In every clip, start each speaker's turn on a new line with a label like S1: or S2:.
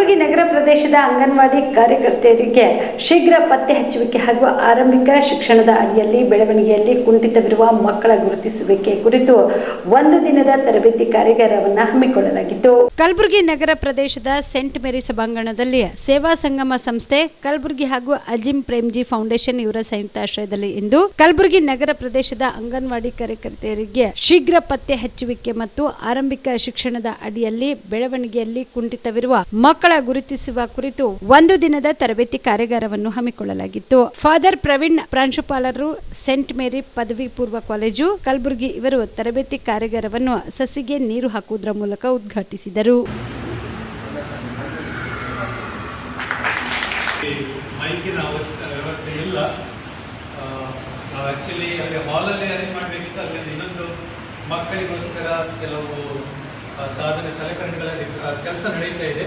S1: ಕಲಬುರಗಿ ನಗರ ಪ್ರದೇಶದ ಅಂಗನವಾಡಿ ಕಾರ್ಯಕರ್ತೆಯರಿಗೆ ಶೀಘ್ರ ಪತ್ತೆ ಹಚ್ಚುವಿಕೆ ಹಾಗೂ ಆರಂಭಿಕ ಶಿಕ್ಷಣದ ಅಡಿಯಲ್ಲಿ ಬೆಳವಣಿಗೆಯಲ್ಲಿ ಕುಂಠಿತವಿರುವ ಮಕ್ಕಳ ಗುರುತಿಸುವಿಕೆ ಕುರಿತು ಒಂದು ದಿನದ ತರಬೇತಿ ಕಾರ್ಯಾಗಾರವನ್ನು ಹಮ್ಮಿಕೊಳ್ಳಲಾಗಿತ್ತು. ಕಲಬುರಗಿ ನಗರ ಪ್ರದೇಶದ ಸೆಂಟ್ ಮೇರಿ ಸಭಾಂಗಣದಲ್ಲಿ ಸೇವಾ ಸಂಗಮ ಸಂಸ್ಥೆ ಕಲಬುರಗಿ ಹಾಗೂ ಅಜಿಂ ಪ್ರೇಮ್ಜಿ ಫೌಂಡೇಶನ್ ಇವರ ಸಂಯುಕ್ತಾಶ್ರಯದಲ್ಲಿ ಇಂದು ಕಲಬುರಗಿ ನಗರ ಪ್ರದೇಶದ ಅಂಗನವಾಡಿ ಕಾರ್ಯಕರ್ತೆಯರಿಗೆ ಶೀಘ್ರ ಪತ್ತೆ ಹಚ್ಚುವಿಕೆ ಮತ್ತು ಆರಂಭಿಕ ಶಿಕ್ಷಣದ ಅಡಿಯಲ್ಲಿ ಬೆಳವಣಿಗೆಯಲ್ಲಿ ಕುಂಠಿತವಿರುವ ಮಕ್ಕಳ ಗುರುತಿಸುವ ಕುರಿತು ಒಂದು ದಿನದ ತರಬೇತಿ ಕಾರ್ಯಾಗಾರವನ್ನು ಹಮ್ಮಿಕೊಳ್ಳಲಾಗಿತ್ತು. ಫಾದರ್ ಪ್ರವೀಣ್ ಪ್ರಾಂಶುಪಾಲರು, ಸೆಂಟ್ ಮೇರಿ ಪದವಿ ಪೂರ್ವ ಕಾಲೇಜು, ಕಲಬುರಗಿ ಇವರು ತರಬೇತಿ ಕಾರ್ಯಾಗಾರವನ್ನು ಸಸಿಗೆ ನೀರು ಹಾಕುವುದರ ಮೂಲಕ ಉದ್ಘಾಟಿಸಿದರು.
S2: ಮಕ್ಕಳಿಗೋಸ್ಕರ ಕೆಲವು ಸಾಧನೆ ಸಲಕರಣೆಗಳ ಕೆಲಸ ನಡೀತಾ ಇದೆ.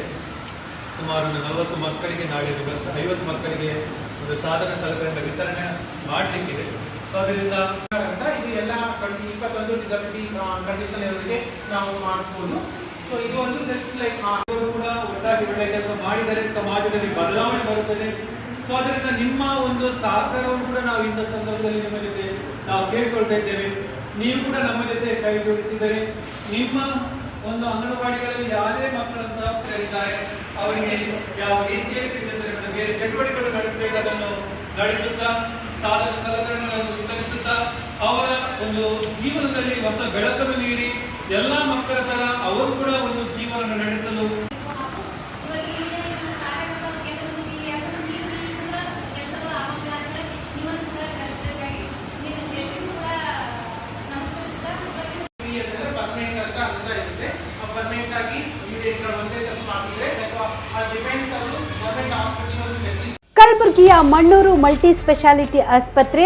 S2: ಸುಮಾರು ಒಂದು ನಲವತ್ತು ಮಕ್ಕಳಿಗೆ ನಾಳೆ ಐವತ್ತು ಮಕ್ಕಳಿಗೆ ಒಂದು ಸಾಧನ ಸಲಕರಣೆ ವಿತರಣೆ ಮಾಡಲಿಕ್ಕಿದೆ. ಅದರಿಂದ
S3: ಇದು ಎಲ್ಲ ಇಪ್ಪತ್ತೊಂದು ಡಿಸಬಿಲಿಟಿ ಕಂಡೀಷನ್ ಇರೋರಿಗೆ ನಾವು ಮಾಡಿಸ್ಬೋದು. ಸೊ ಇದು ಒಂದು ಜಸ್ಟ್ ಲೈಕ್
S2: ಅವರು ಕೂಡ ಒಟ್ಟಾಗಿ ಒಳ್ಳೆಯ ಕೆಲಸ ಮಾಡಿದರೆ ಸಮಾಜದಲ್ಲಿ ಬದಲಾವಣೆ ಬರುತ್ತದೆ. ಸೊ ಅದರಿಂದ ನಿಮ್ಮ ಒಂದು ಸಹಕಾರವನ್ನು ಕೂಡ ನಾವು ಇಂಥ ಸಂದರ್ಭದಲ್ಲಿ ನಿಮ್ಮ ಜೊತೆ ನಾವು ಕೇಳ್ಕೊಳ್ತಾ ಇದ್ದೇವೆ. ನೀವು ಕೂಡ ನಮ್ಮ ಜೊತೆ ಕೈ ಜೋಡಿಸಿದರೆ ನಿಮ್ಮ ಒಂದು ಅಂಗನವಾಡಿಗಳಲ್ಲಿ ಯಾರೇ ಮಕ್ಕಳಂತ ಇದ್ದಾರೆ ಅವರಿಗೆ ಯಾವ ರೀತಿಯಲ್ಲಿ ಬೇರೆ ಚಟುವಟಿಕೆಗಳು ನಡೆಸಬೇಕು ಅದನ್ನು ನಡೆಸುತ್ತಾ ಸಾಧನ ಸಲಕರಣೆಗಳನ್ನು ವಿತರಿಸುತ್ತಾ, ಅವರ ಒಂದು ಜೀವನದಲ್ಲಿ ಹೊಸ ಬೆಳಕನ್ನು ನೀಡಿ, ಎಲ್ಲ ಮಕ್ಕಳ ತರ ಅವರು ಕೂಡ ಒಂದು
S3: ಅಂತ ಇರುತ್ತೆ ಪರ್ಮನೆಂಟ್ ಆಗಿ ಇಮಿಡಿಯೇಟ್ ಒಂದೇ ಸಲ ಮಾಡಿಸಿದ್ರೆ ಅಥವಾ ಆ ಡಿಪೆಂಡ್ಸ್ ಅವರು ಗೌರ್ಮೆಂಟ್ ಹಾಸ್ಪಿಟಲ್
S1: ಕಲಬುರಗಿಯ ಮಣ್ಣೂರು ಮಲ್ಟಿ ಸ್ಪೆಷಾಲಿಟಿ ಆಸ್ಪತ್ರೆ